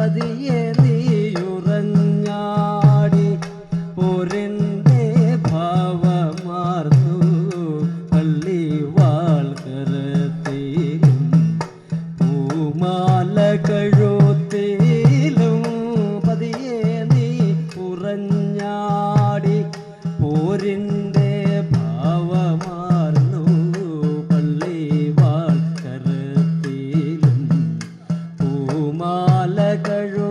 പതിയെ നീയുറഞ്ഞാടി പോരന്റെ ഭാവമാർന്നു പള്ളി വാൾക്കരത്തിലും. പൂമാല பூமாலகழோ